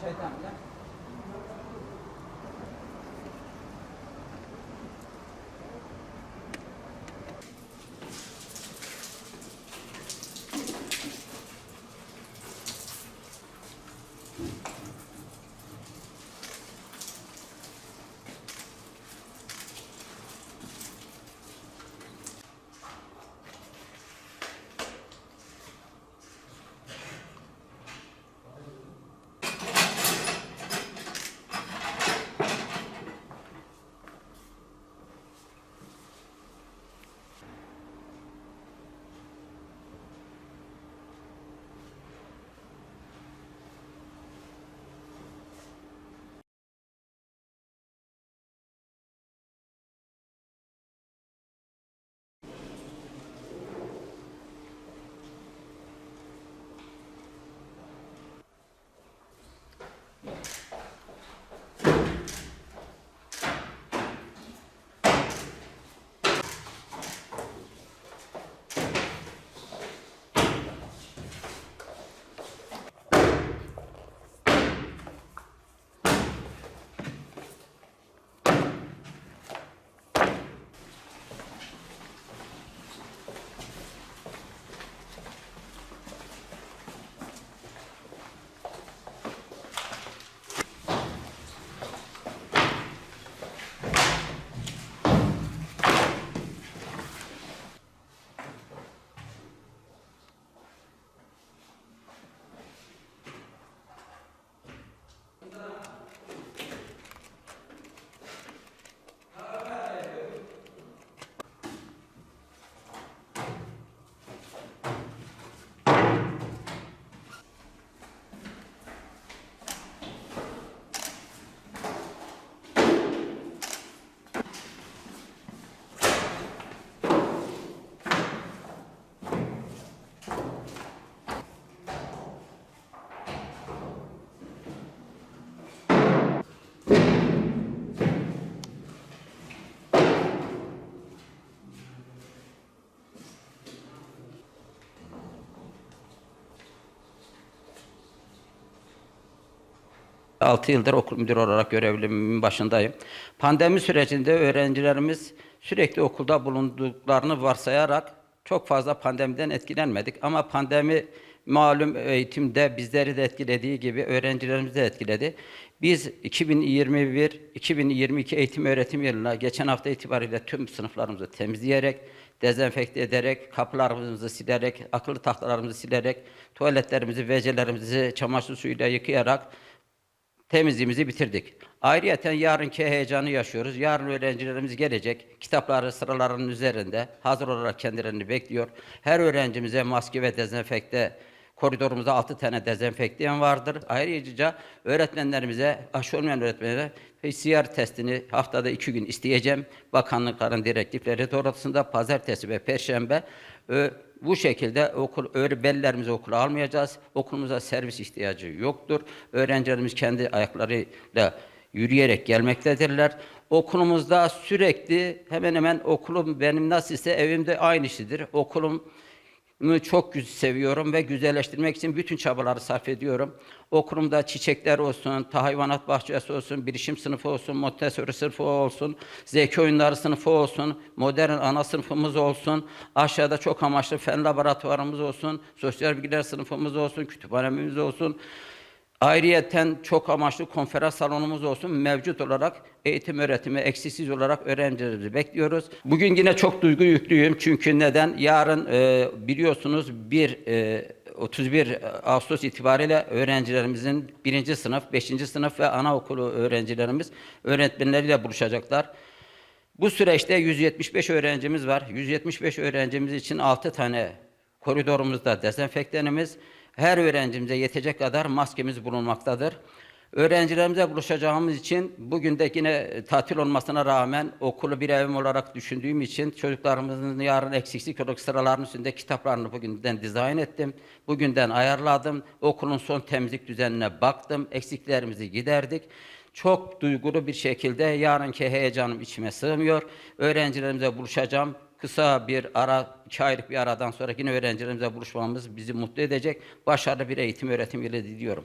şeytanla 6 yıldır okul müdürü olarak görevimin başındayım. Pandemi sürecinde öğrencilerimiz sürekli okulda bulunduklarını varsayarak çok fazla pandemiden etkilenmedik ama pandemi malum eğitimde bizleri de etkilediği gibi öğrencilerimizi de etkiledi. Biz 2021-2022 eğitim öğretim yılına geçen hafta itibariyle tüm sınıflarımızı temizleyerek, dezenfekte ederek, kapılarımızı silerek, akıllı tahtalarımızı silerek, tuvaletlerimizi, vecelerimizi çamaşır suyuyla yıkayarak temizliğimizi bitirdik. Ayrıyeten yarınki heyecanı yaşıyoruz. Yarın öğrencilerimiz gelecek. Kitapları sıralarının üzerinde hazır olarak kendilerini bekliyor. Her öğrencimize maske ve dezenfekte koridorumuzda 6 tane dezenfektiyen vardır. Ayrıca öğretmenlerimize, aşı olmayan öğretmenlere PCR testini haftada iki gün isteyeceğim. Bakanlıkların direktifleri doğrultusunda pazartesi ve perşembe ö, bu şekilde okul öğretmenlerimizi okula almayacağız. Okulumuza servis ihtiyacı yoktur. Öğrencilerimiz kendi ayaklarıyla yürüyerek gelmektedirler. Okulumuzda sürekli hemen hemen okulum benim nasılsa evimde aynı şeydir. Okulum çok seviyorum ve güzelleştirmek için bütün çabaları sarf ediyorum. Okulumda çiçekler olsun, ta hayvanat bahçesi olsun, bilişim sınıfı olsun, Montessori sınıfı olsun, zeki oyunları sınıfı olsun, modern ana sınıfımız olsun, aşağıda çok amaçlı fen laboratuvarımız olsun, sosyal bilgiler sınıfımız olsun, kütüphanemiz olsun. Ayrıyeten çok amaçlı konferans salonumuz olsun mevcut olarak eğitim öğretimi eksiksiz olarak öğrencilerimizi bekliyoruz. Bugün yine çok duygu yüklüyüm çünkü neden? Yarın e, biliyorsunuz bir e, 31 Ağustos itibariyle öğrencilerimizin birinci sınıf, beşinci sınıf ve anaokulu öğrencilerimiz öğretmenleriyle buluşacaklar. Bu süreçte 175 öğrencimiz var. 175 öğrencimiz için 6 tane koridorumuzda dezenfektanımız, her öğrencimize yetecek kadar maskemiz bulunmaktadır. Öğrencilerimize buluşacağımız için bugün de yine tatil olmasına rağmen okulu bir evim olarak düşündüğüm için çocuklarımızın yarın eksiksik olarak sıraların üstünde kitaplarını bugünden dizayn ettim. Bugünden ayarladım. Okulun son temizlik düzenine baktım. Eksiklerimizi giderdik. Çok duygulu bir şekilde yarınki heyecanım içime sığmıyor. Öğrencilerimize buluşacağım. Kısa bir ara, iki aylık bir aradan sonra yine öğrencilerimize buluşmamız bizi mutlu edecek. Başarılı bir eğitim öğretim yılı diliyorum.